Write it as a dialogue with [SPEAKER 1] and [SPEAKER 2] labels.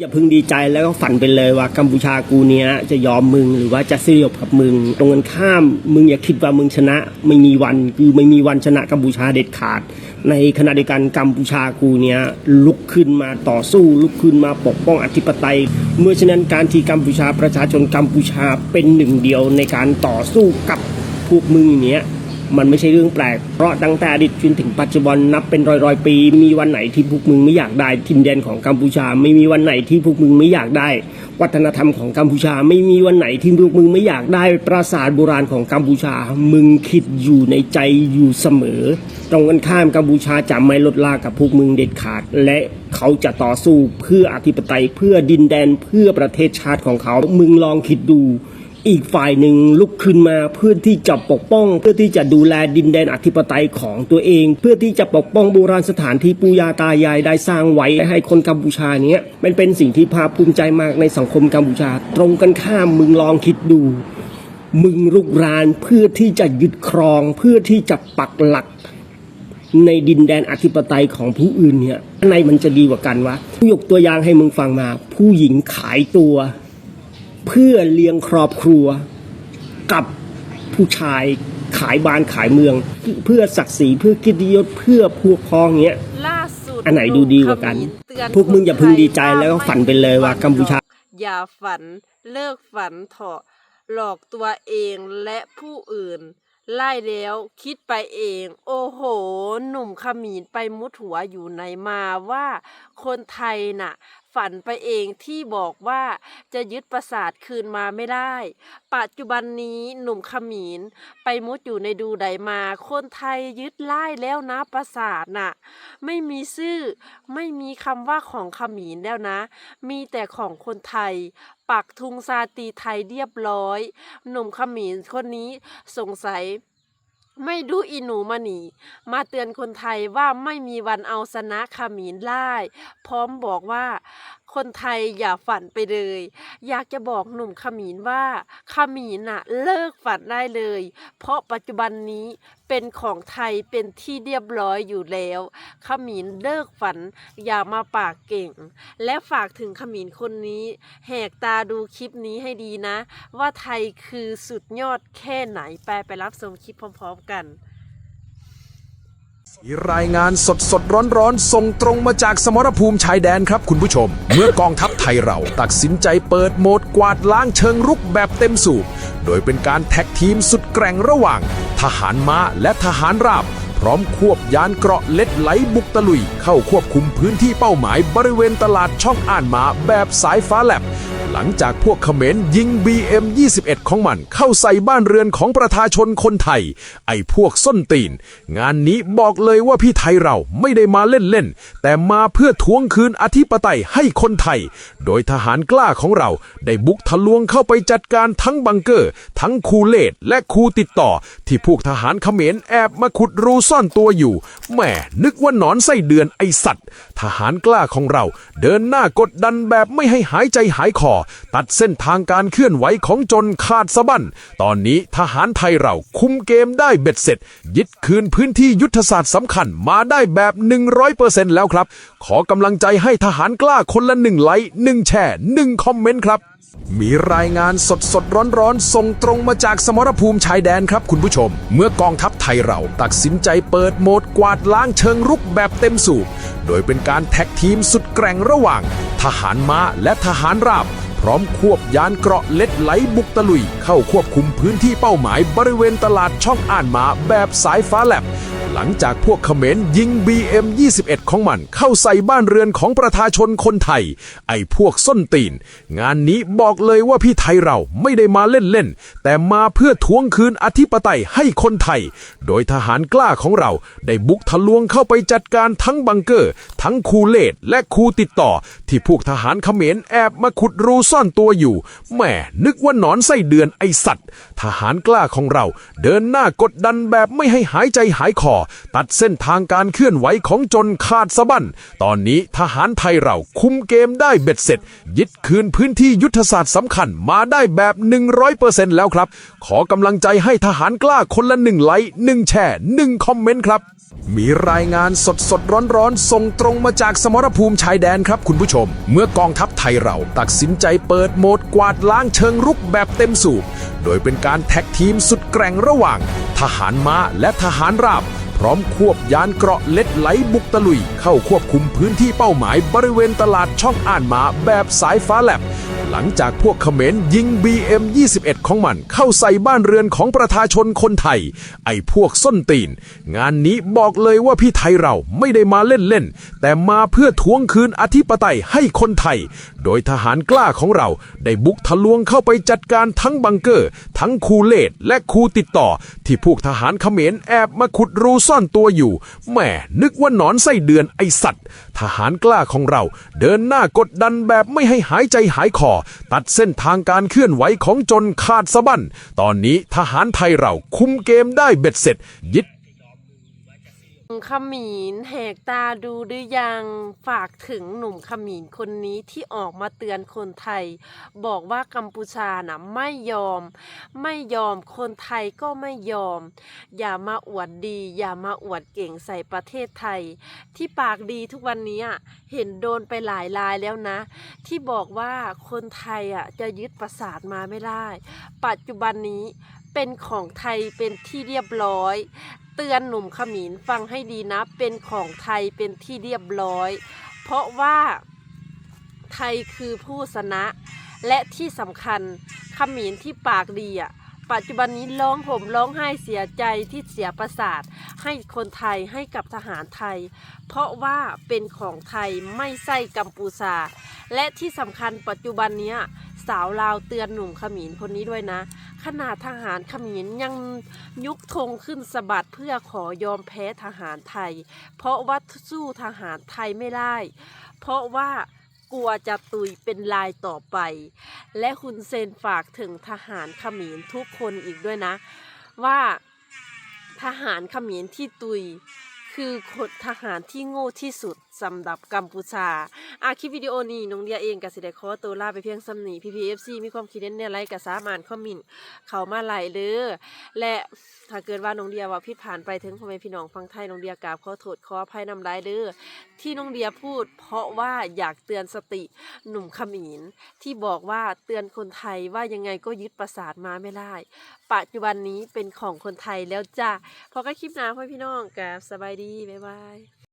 [SPEAKER 1] อย่าพึงดีใจแล้วก็ฝันไปเลยว่ากัมพูชากูเนี้ยจะยอมมึงหรือว่าจะสยบกับมึง ตรงกันข้ามมึงอย่าคิดว่ามึงชนะ ไม่มีวันคือไม่มีวันชนะกัมพูชาเด็ดขาด ในขณะเดียวกันกัมพูชากูเนี้ยลุกขึ้นมาต่อสู้ ลุกขึ้นมาปกป้องอธิปไตย เมื่อฉะนั้นการที่กัมพูชาประชาชนกัมพูชาเป็นหนึ่งเดียวในการต่อสู้กับพวกมึงเนี้ย มันไม่ใช่เรื่องแปลก เพราะตั้งแต่อดีตจนถึงปัจจุบันนับเป็นร้อยร้อยๆปี มีวันไหนที่พวกมึงไม่อยากได้ทินแดนของกัมพูชา ไม่มีวันไหนที่พวกมึงไม่อยากได้ วัฒนธรรมของกัมพูชา ไม่มีวันไหนที่พวกมึงไม่อยากได้ปราสาทโบราณของกัมพูชา มึงคิดอยู่ในใจอยู่เสมอ ตรงกันข้ามกัมพูชาจะไม่ลดลากับพวกมึงเด็ดขาด และเขาจะต่อสู้เพื่ออธิปไตยเพื่อดินแดนเพื่อประเทศชาติของเขา มึงลองคิดดู อีกฝ่ายหนึ่งลุกขึ้นมาเพื่อที่จะปกป้อง เพื่อที่จะดูแลดินแดนอธิปไตยของตัวเอง เพื่อที่จะปกป้องโบราณสถานที่ปูยาตายายได้สร้างไว้ให้คนกัมพูชาเนี้ยมันเป็นสิ่งที่ภาคภูมิใจมากในสังคมกัมพูชา ตรงกันข้ามมึงลองคิดดู มึงรุกรานเพื่อที่จะยึดครอง เพื่อที่จะปักหลักในดินแดนอธิปไตยของผู้อื่นเนี่ยอันไหนมันจะดีกว่ากันวะยกตัวอย่างให้มึงฟังมา ผู้หญิงขายตัว เพื่อเลี้ยงครอบครัวกับผู้ชายขายบ้านขายเมือง เพื่อศักดิ์ศรีเพื่อกิตติยศเพื่อพวกพ้องเนี้ย
[SPEAKER 2] ล่าสุด
[SPEAKER 1] อันไหนดูดีกว่ากัน
[SPEAKER 2] เตือน
[SPEAKER 1] พวกมึงอย่าเพึ่งดีใจแล้วก็ฝันไปเลยว่ากัมพูชา
[SPEAKER 2] อย่าฝันเลิกฝันเถอะหลอกตัวเองและผู้อื่น ไล่แล้วคิดไปเอง โอ้โห หนุ่มขมีนไปมุดหัวอยู่ในมาว่า คนไทยน่ะฝันไปเองที่บอกว่าจะยึดปราสาทคืนมาไม่ได้ ปัจจุบันนี้หนุ่มขมีนไปมุดอยู่ในดูไดมา คนไทยยึดไล่แล้วนะปราสาทน่ะ ไม่มีชื่อ ไม่มีคำว่าของขมีนแล้วนะ มีแต่ของคนไทยปักทุงซาตีไทยเรียบร้อย หนุ่มขมีนคนนี้สงสัย ไม่ดูอีหนูมาหนี มาเตือนคนไทยว่าไม่มีวันเอาชนะขมีนไล่พร้อมบอกว่า คนไทยอย่าฝันไปเลย อยากจะบอกหนุ่มขมีนว่าขมีนน่ะเลิกฝันได้เลย เพราะปัจจุบันนี้เป็นของไทยเป็นที่เรียบร้อยอยู่แล้วขมีนเลิกฝันอย่ามาปากเก่ง และฝากถึงขมีนคนนี้ แหกตาดูคลิปนี้ให้ดีนะ ว่าไทยคือสุดยอดแค่ไหนไปไปรับชมคลิปพร้อม ๆ กัน
[SPEAKER 3] รายงานสดสดร้อนร้อนส่งตรงมาจากสมรภูมิชายแดนครับคุณผู้ชม เมื่อกองทัพไทยเราตัดสินใจเปิดโหมดกวาดล้างเชิงรุกแบบเต็มสูบ โดยเป็นการแท็กทีมสุดแกร่งระหว่าง ทหารม้าและทหารราบ พร้อมควบยานเกราะเล็ดไหลบุกตะลุย เข้าควบคุมพื้นที่เป้าหมายบริเวณตลาดช่องอ่านมาแบบสายฟ้าแลบ หลังจากพวกเขมรยิง BM21 ของมันเข้าใส่บ้านเรือนของประชาชนคนไทย ไอ้พวกส้นตีน งานนี้บอกเลยว่าพี่ไทยเราไม่ได้มาเล่นๆ แต่มาเพื่อทวงคืนอธิปไตยให้คนไทย โดยทหารกล้าของเราได้บุกทะลวงเข้าไปจัดการทั้งบังเกอร์ ทั้งคูเลตและคูติดต่อ ที่พวกทหารเขมรแอบมาขุดรูซ่อนตัวอยู่แหมนึกว่าหนอนไส้เดือนไอสัตว์ ทหารกล้าของเราเดินหน้ากดดันแบบไม่ให้หายใจหายคอตัดเส้นทางการเคลื่อนไหวของจนขาดสะบั้น ตอนนี้ทหารไทยเราคุมเกมได้เบ็ดเสร็จ ยึดคืนพื้นที่ยุทธศาสตร์สำคัญมาได้แบบ 100%แล้วครับ ขอกำลังใจให้ทหารกล้าคนละหนึ่งไลค์หนึ่งแชร์หนึ่งคอมเมนต์ครับ มีรายงานสดสดร้อนร้อนส่งตรงมาจากสมรภูมิชายแดนครับคุณผู้ชม เมื่อกองทัพไทยเราตัดสินใจเปิดโหมดกวาดล้างเชิงรุกแบบเต็มสูบ โดยเป็นการแท็กทีมสุดแกร่งระหว่าง ทหารม้าและทหารราบ พร้อมควบยานเกราะเล็ดไหลบุกตะลุย เข้าควบคุมพื้นที่เป้าหมายบริเวณตลาดช่องอ่านมาแบบสายฟ้าแลบ หลังจากพวกเขมรยิง BM21 ของมันเข้าใส่บ้านเรือนของประชาชนคนไทย ไอ้พวกส้นตีน งานนี้บอกเลยว่าพี่ไทยเราไม่ได้มาเล่นๆ แต่มาเพื่อทวงคืนอธิปไตยให้คนไทย โดยทหารกล้าของเราได้บุกทะลวงเข้าไปจัดการทั้งบังเกอร์ ทั้งคูเลตและคูติดต่อ ที่พวกทหารเขมรแอบมาขุดรูซ่อนตัวอยู่แหมนึกว่าหนอนไส้เดือนไอสัตว์ ทหารกล้าของเราเดินหน้ากดดันแบบไม่ให้หายใจหายคอตัดเส้นทางการเคลื่อนไหวของจนขาดสะบั้น ตอนนี้ทหารไทยเราคุมเกมได้เบ็ดเสร็จ ยึดคืนพื้นที่ยุทธศาสตร์สำคัญมาได้แบบ 100%แล้วครับ ขอกำลังใจให้ทหารกล้าคนละหนึ่งไลค์หนึ่งแชร์หนึ่งคอมเมนต์ครับ มีรายงานสดสดร้อนร้อนส่งตรงมาจากสมรภูมิชายแดนครับคุณผู้ชม เมื่อกองทัพไทยเราตัดสินใจเปิดโหมดกวาดล้างเชิงรุกแบบเต็มสูบ โดยเป็นการแท็กทีมสุดแกร่งระหว่าง ทหารม้าและทหารราบ พร้อมควบยานเกราะเล็ดไหลบุกตะลุย เข้าควบคุมพื้นที่เป้าหมายบริเวณตลาดช่องอ่านหมาแบบสายฟ้าแลบ หลังจากพวกเขมรยิง BM21 ของมันเข้าใส่บ้านเรือนของประชาชนคนไทย ไอ้พวกส้นตีน งานนี้บอกเลยว่าพี่ไทยเราไม่ได้มาเล่นๆ แต่มาเพื่อทวงคืนอธิปไตยให้คนไทย โดยทหารกล้าของเราได้บุกทะลวงเข้าไปจัดการทั้งบังเกอร์ ทั้งคูเลตและคูติดต่อ ที่พวกทหารเขมรแอบมาขุดรูซ่อนตัวอยู่แหมนึกว่าหนอนไส้เดือนไอสัตว์ ทหารกล้าของเราเดินหน้ากดดันแบบไม่ให้หายใจหายคอตัดเส้นทางการเคลื่อนไหวของจนขาดสะบั้น ตอนนี้ทหารไทยเราคุมเกมได้เบ็ดเสร็จ ยึด
[SPEAKER 2] ขมินแหกตาดูหรือยังฝากถึงหนุ่มขมินคนนี้ที่ออกมาเตือนคนไทย บอกว่ากัมพูชานะไม่ยอม ไม่ยอมคนไทยก็ไม่ยอม อย่ามาอวดดี อย่ามาอวดเก่งใส่ประเทศไทย ที่ปากดีทุกวันนี้เห็นโดนไปหลายรายแล้วนะ ที่บอกว่าคนไทยอะจะยึดปราสาทมาไม่ได้ ปัจจุบันนี้เป็นของไทยเป็นที่เรียบร้อย เตือนหนุ่มขมินฟังให้ดีนะ เป็นของไทยเป็นที่เรียบร้อย เพราะว่าไทยคือผู้ชนะ และที่สำคัญขมินที่ปากดีอะปัจจุบันนี้ร้องผมร้องไห้เสียใจที่เสียประสาท ให้คนไทยให้กับทหารไทย เพราะว่าเป็นของไทยไม่ใช่กัมพูชาและที่สำคัญปัจจุบันเนี้ย สาวลาวเตือนหนุ่มขมินคนนี้ด้วยนะ ขนาดทหารขมินยังยุกธงขึ้นสะบัดเพื่อขอยอมแพ้ทหารไทย เพราะว่าสู้ทหารไทยไม่ได้ เพราะว่ากลัวจะตุยเป็นลายต่อไป และคุณเซนฝากถึงทหารขมินทุกคนอีกด้วยนะ ว่าทหารขมินที่ตุย คือคนทหารที่โง่ที่สุด สำหรับกัมพูชาอาคลิปวิดีโอนี้น้องเดียเองกับสิได้ขอตัวลาไปเพียงสำนีพีพีเอฟซีมีความคิดเห็นในไรกับสามารถคอมเมนเขามาไหลเด้อและถ้าเกิดว่าน้องเดียว่าผิดผ่านไปถึงพ่อแม่พี่น้องฟังไทยน้องเดียกราบขอโทษขออภัยนำลายเด้อที่น้องเดียพูด เพราะว่าอยากเตือนสติหนุ่มขมินที่บอกว่าเตือนคนไทยว่ายังไงก็ยึดปราสาทมาไม่ได้ ปัจจุบันนี้เป็นของคนไทยแล้วจ้าพอกันคลิปหน้าพ่อพี่น้องกับสบายดีบ๊ายบาย